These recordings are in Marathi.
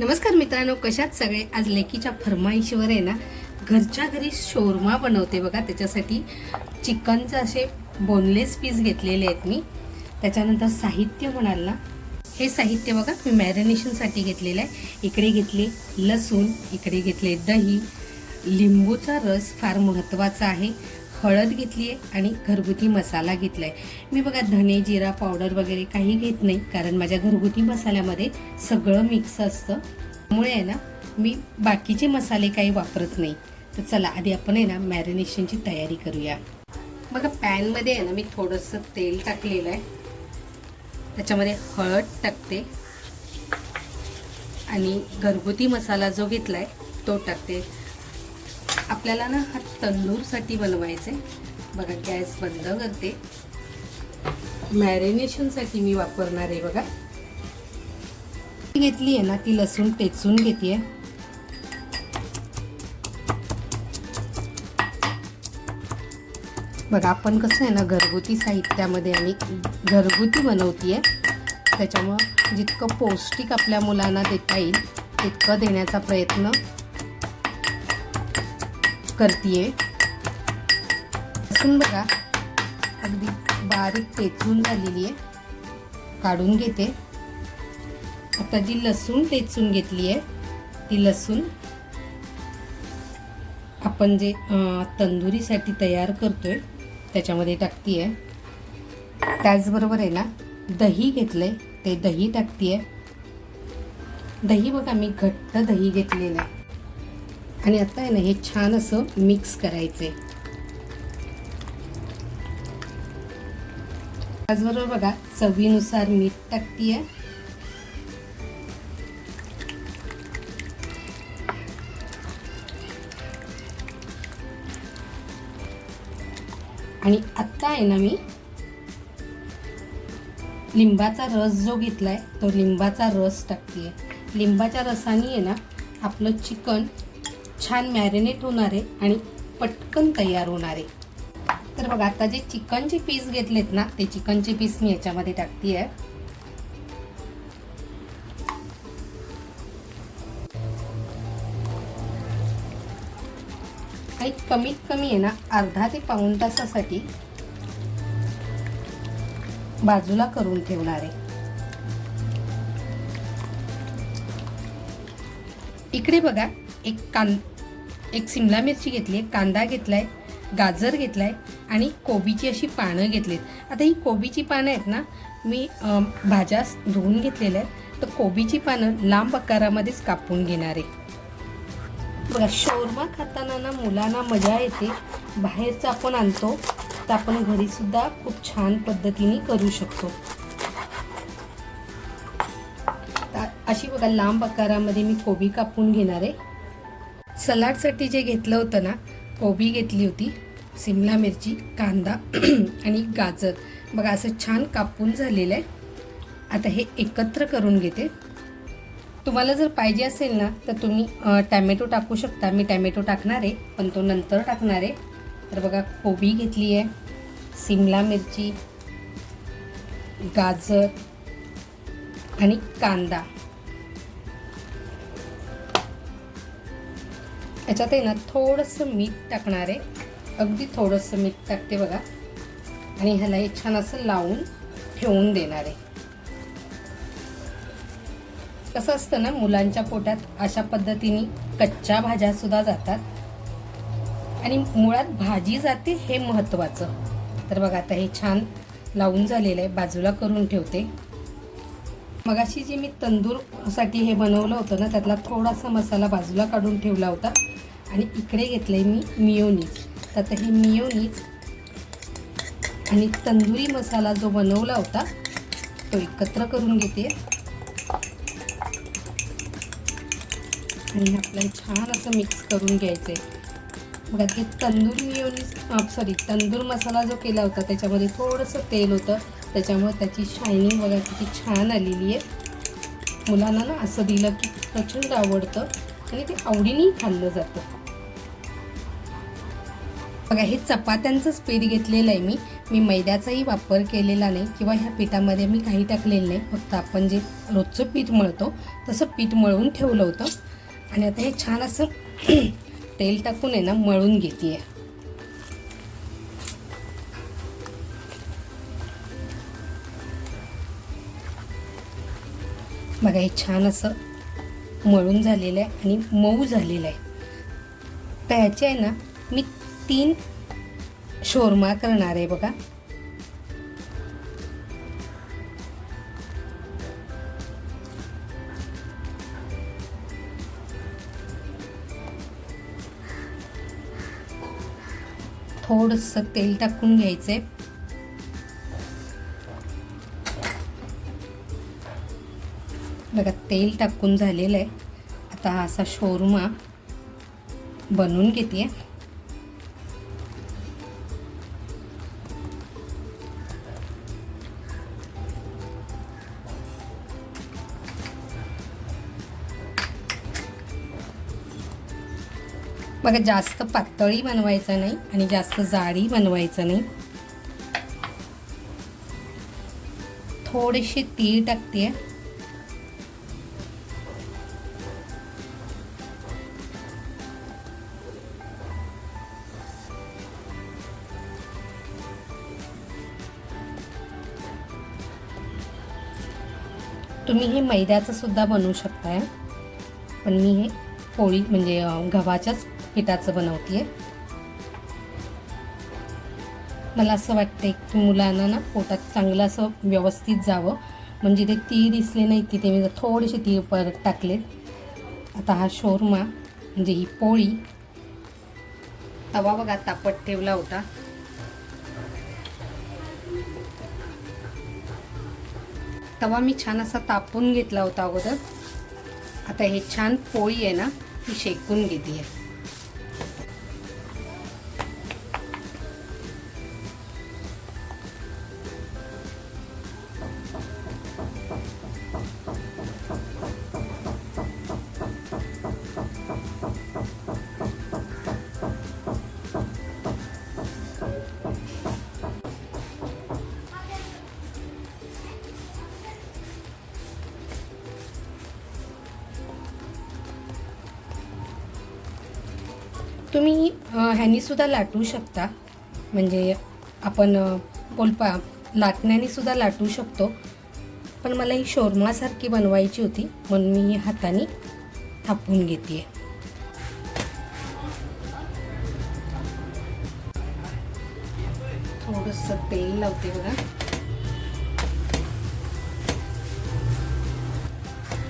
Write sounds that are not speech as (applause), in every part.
नमस्कार मित्रांनो कशात सगळे? आज लेकीच्या फरमाईशीवर आहे ना घरच्या घरी शोरमा बनवते बघा. त्याच्यासाठी चिकनचे असे बोनलेस पीस घेतलेले आहेत मी. त्याच्यानंतर साहित्य म्हणाल ना हे साहित्य बघा मी मॅरिनेशनसाठी घेतलेलं आहे. इकडे घेतले लसूण इकडे घेतले दही. लिंबूचा रस फार महत्त्वाचा आहे. हळद घेतली आहे आणि घरगुती मसाला घेतला आहे मी बघा धने जिरा पावडर वगैरे काही घेत नाही कारण माझ्या घरगुती मसाल्यामध्ये सगळं मिक्स असतं. त्यामुळे आहे ना मी बाकीचे मसाले काही वापरत नाही. तर चला आधी आपण आहे ना मॅरिनेशनची तयारी करूया. बघा पॅनमध्ये आहे ना मी थोडंसं तेल टाकलेलं आहे. त्याच्यामध्ये हळद टाकते. आणि घरगुती मसाला जो घेतला आहे तो टाकते. आपल्याला ना हा तंदूरसाठी बनवायचे आहे बघा गॅस बंद करते. मॅरिनेशनसाठी मी वापरणार आहे बघा. घेतली आहे ना ती लसूण टेचून घेते बघा आपण कसं आहे ना घरगुती साहित्यामध्ये आणि घरगुती बनवतीये. त्याच्यामुळं जितकं पौष्टिक आपल्या मुलांना देता येईल तितकं देण्याचा प्रयत्न करतीये. लसूण बघा अगदी बारीक टेचून झालेली आहे. काढून घेते. आता जी लसूण टेचून घेतली आहे ती लसूण आपण जे तंदुरीसाठी तयार करतोय त्याच्यामध्ये टाकतीये. त्याचबरोबर आहे ना दही घेतलं आहे ते दही टाकतीये. दही बघा मी घट्ट दही घेतलेलं आहे. आणि आता आहे ना हे छान असं मिक्स करायचं आहे त्याचबरोबर बघा चवीनुसार मीठ टाकतीये. आणि आत्ता आहे ना मी लिंबाचा रस जो घेतलाय तो लिंबाचा रस टाकते लिंबाच्या रसाने आहे ना आपलं चिकन छान मॅरिनेट होणार आहे आणि पटकन तयार होणार आहे. तर बघा आता जे चिकनचे पीस घेतलेत ना ते चिकनचे पीस मी याच्यामध्ये टाकते आहे काही कमीत कमी आहे ना अर्धा ते पाऊण तासासाठी बाजूला करून ठेवणार आहे. इकडे बघा एक कां एक सिमला मिरची घेतली आहे कांदा घेतलाय गाजर घेतलाय आणि कोबीची अशी पानं घेतलीत. आता ही कोबीची पानं आहेत ना मी भाज्या धुवून घेतलेल्या आहेत. तर कोबीची पानं लांब आकारामध्येच कापून घेणार आहे. बघा शोरमा खाताना ना मुलांना मजा येते. बाहेरचं आपण आणतो तर आपण घरीसुद्धा खूप छान पद्धतीने करू शकतो. अशी बघा लांब आकारामध्ये मी कोबी कापून घेणार आहे. सलाडसाठी जे घेतलं होतं ना कोबी घेतली होती सिमला मिरची कांदा (clears throat) आणि गाजर. बघा असं छान कापून झालेलं आहे. आता हे एकत्र करून घेते. तुम्हाला जर पाहिजे असेल ना तर तुम्ही टॅमॅटो टाकू शकता. मी टॅमॅटो टाकणार आहे पण तो नंतर टाकणार आहे. तर बघा कोबी घेतली आहे सिमला मिरची गाजर आणि कांदा. याच्यात आहे ना थोडंसं मीठ टाकणार आहे. अगदी थोडंसं मीठ टाकते बघा. आणि ह्याला हे छान असं लावून ठेवून देणार आहे. कसं असतं ना मुलांच्या पोटात अशा पद्धतीने कच्च्या भाज्यासुद्धा जातात. आणि मुळात भाजी जाते हे महत्त्वाचं. तर बघा आता हे छान लावून झालेलं आहे. बाजूला करून ठेवते. मगाशी जे मी तंदूरसाठी हे बनवलं होतं ना त्यातला थोडासा मसाला बाजूला काढून ठेवला होता. आणि इकडे घेतलं आहे मी मियोनीज. तर आता हे मियोनीज आणि तंदुरी मसाला जो बनवला होता तो एकत्र करून घेते. आणि आपल्याला छान असं मिक्स करून घ्यायचं आहे बघा ते तंदूर मियोनीज सॉरी तंदूर मसाला जो केला होता त्याच्यामध्ये थोडंसं तेल होतं. त्याच्यामुळे त्याची शायनिंग बघा किती छान आलेली आहे. मुलांना ना असं दिलं की प्रचंड आवडतं आणि ते आवडीनेही खाल्लं जातं. बघा हे चपात्यांचंच पीठ घेतलेलं आहे मी. मी मैद्याचाही वापर केलेला नाही किंवा ह्या पिठामध्ये मी काही टाकलेलं नाही. फक्त आपण जे रोजचं पीठ मळतो तसं पीठ मळून ठेवलं होतं. आणि आता हे छान असं (clears throat) तेल टाकून आहे ना मळून घेते बघा हे छान असं मळून झालेलं आहे आणि मऊ झालेलं आहे. तर ह्याचे आहे ना मी तीन शोरमा करणार आहे बघा. थोडंसं तेल टाकून घ्यायचंय. बघा तेल टाकून झालेलं आहे. आता असा शोरमा बनवून घेते. बघा जास्त पातळी बनवायचं नाही आणि जास्त जाडी बनवायचं नाही. थोडेसे तीळ टाकते. तुम्ही हे मैद्याचं सुद्धा बनवू शकताय. पण मी हे पोळी म्हणजे गव्हाच्याच पिठाचं बनवते मला असं वाटतंय की मुलांना ना पोटात चांगलं असं व्यवस्थित जावं. म्हणजे ते तीळ दिसले नाही तिथे मी थोडेसे तीळ परत टाकलेत. आता हा शोरमा म्हणजे ही पोळी. तवा बघा तापट ठेवला होता. तवा मी छान असा तापून घेतला होता अगोदर. आता हे छान पोळी आहे ना ती शेकून घेते आहे तुम्ही ह्यानीसुद्धा लाटू शकता. म्हणजे आपण पोलपा लाटण्यानेसुद्धा लाटू शकतो. पण मला ही शोरमासारखी बनवायची होती म्हणून मी हाताने थापून घेते थोडंसं तेल लावते बघा.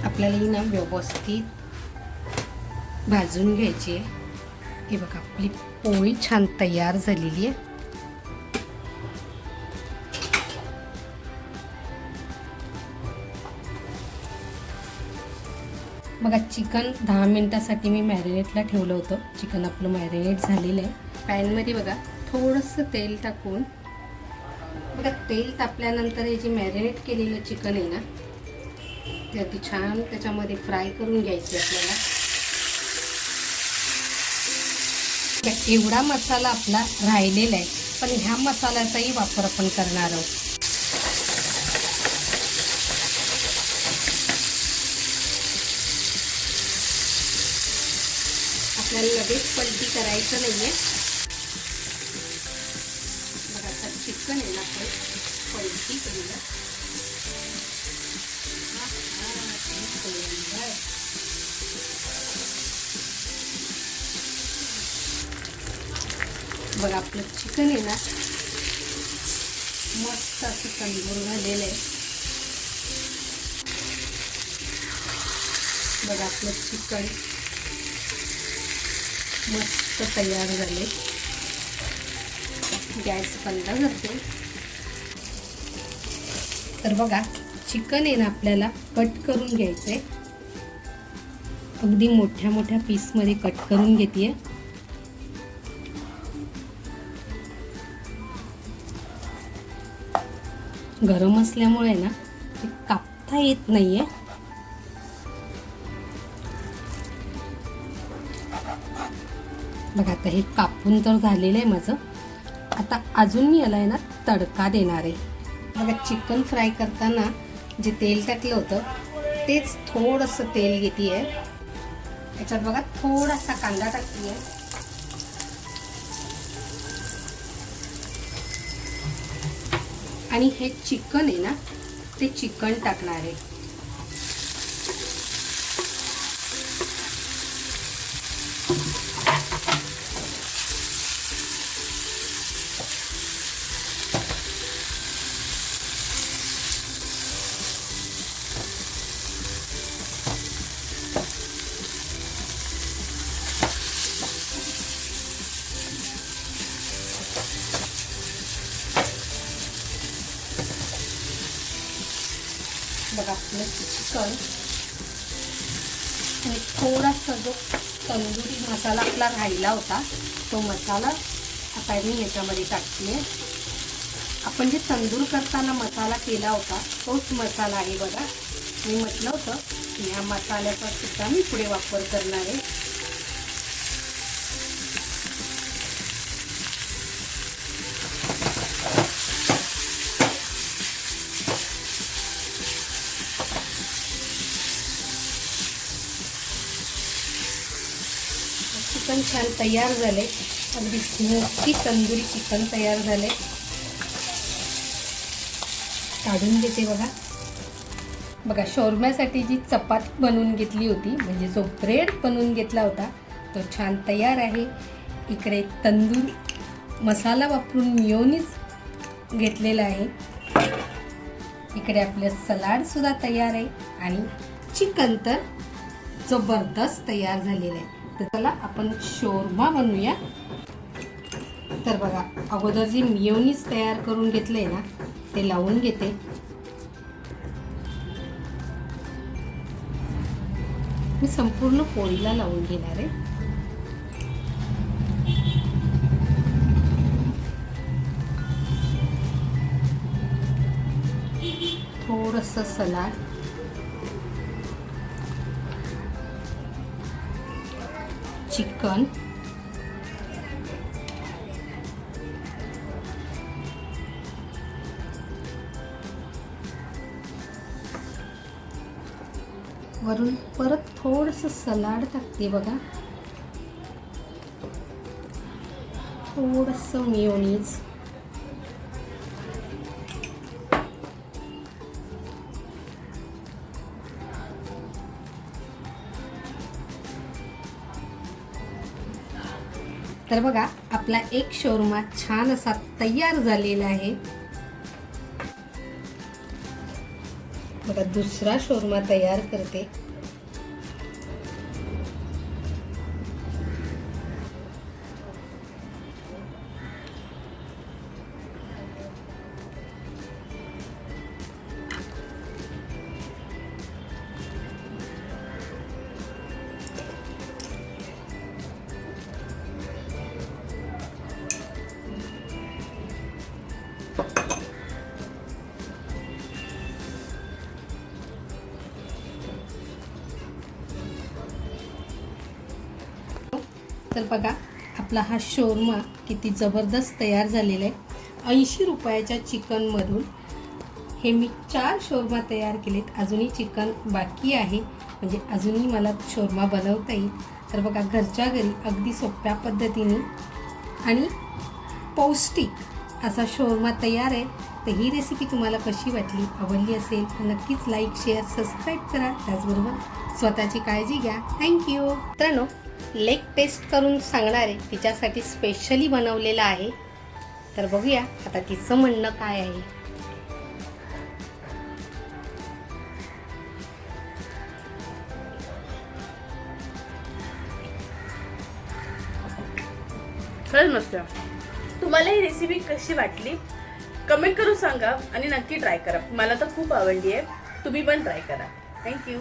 आपल्याला ही ना व्यवस्थित भाजून घ्यायची आहे. हे बघा आपली पोळी छान तयार झालेली आहे. बघा चिकन दहा मिनिटासाठी मी मॅरिनेटला ठेवलं होतं. चिकन आपलं मॅरिनेट झालेलं आहे. पॅनमध्ये बघा थोडंसं तेल टाकून बघा तेल तापल्यानंतर हे जे मॅरिनेट केलेलं चिकन आहे ना ते अगदी छान त्याच्यामध्ये फ्राय करून घ्यायचं आपल्याला. एवढा मसाला आपला राहिलेला आहे. पण ह्या मसाल्याचाही वापर आपण करणार आहोत. आपल्याला लगेच पलटी करायचं नाहीये. आहे बघा आपलं चिकन आहे ना मस्त असं तंदूर झालेलं आहे. बघा आपलं चिकन मस्त तयार झाले गॅस बंद करते. तर बघा चिकन आहे ना आपल्याला कट करून घ्यायचं आहे अगदी मोठ्या मोठ्या पीसमध्ये कट करून घेते गरम असल्यामुळे ना ते कापता येत नाही आहे बघा आता हे कापून तर झालेलं आहे माझं. आता अजून मी याला आहे ना तडका देणार आहे. बघा चिकन फ्राय करताना जे तेल टाकलं होतं तेच थोडंसं तेल घेते आहे त्याच्यात बघा थोडासा कांदा टाकते आहे आणि हे चिकन आहे ना ते चिकन टाकणार आहे. आपलं चिकन. आणि थोडासा जो तंदुरी मसाला आपला राहिला होता तो मसाला आता मी याच्यामध्ये टाकते. आपण जे तंदूर करताना मसाला केला होता तोच मसाला आहे बघा. मी म्हटलं होतं की ह्या मसाल्याचा सुद्धा मी पुढे वापर करणार आहे. छान तयार झाले. अगदी स्मोकी तंदुरी चिकन तयार झाले. काढून घेते बघा. बघा शोरम्यासाठी जी चपाती बनवून घेतली होती म्हणजे जो ब्रेड बनवून घेतला होता तो छान तयार आहे. इकडे तंदूर मसाला वापरून मिओनीज घेतलेला आहे. इकडे आपलं सलाडसुद्धा तयार आहे. आणि चिकन तर जबरदस्त तयार झालेलं आहे. तर चला आपण शोरमा बनवूया. तर बघा अगोदर जे मियोनीस तयार करून घेतलंय ना ते लावून घेते. मी संपूर्ण पोळीला लावून घेणार आहे. थोडस सलाड. चिकन. वरून परत थोडस सलाड टाकते बघा. थोडस मिओनीज तर बघा आपला एक शोरमा छान असा तयार झालेला आहे. बघा दुसरा शोरमा तयार करते. तर बघा आपला हा शोरमा किती जबरदस्त तयार झालेला आहे. ऐंशी रुपयाच्या चिकनमधून हे मी चार शोरमा तयार केलेत. अजूनही चिकन बाकी आहे. म्हणजे अजूनही मला शोरमा बनवता येईल. तर बघा घरच्या घरी अगदी सोप्या पद्धतीने आणि पौष्टिक असा शोरमा तयार आहे. तर ही रेसिपी तुम्हाला कशी वाटली आवडली असेल तर नक्कीच लाईक शेअर सबस्क्राईब करा. त्याचबरोबर स्वतःची काळजी घ्या. थँक्यू मित्रांनो लेग टेस्ट करून सांगणार आहे तिच्यासाठी स्पेशली बनवलेलं आहे. तर बघूया आता तिचं म्हणणं काय आहे. खरंच मस्त तुम्हाला ही रेसिपी कशी वाटली? कमेंट करून सांगा आणि नक्की ट्राय करा. मला तर खूप आवडली आहे. तुम्ही पण ट्राय करा. थँक्यू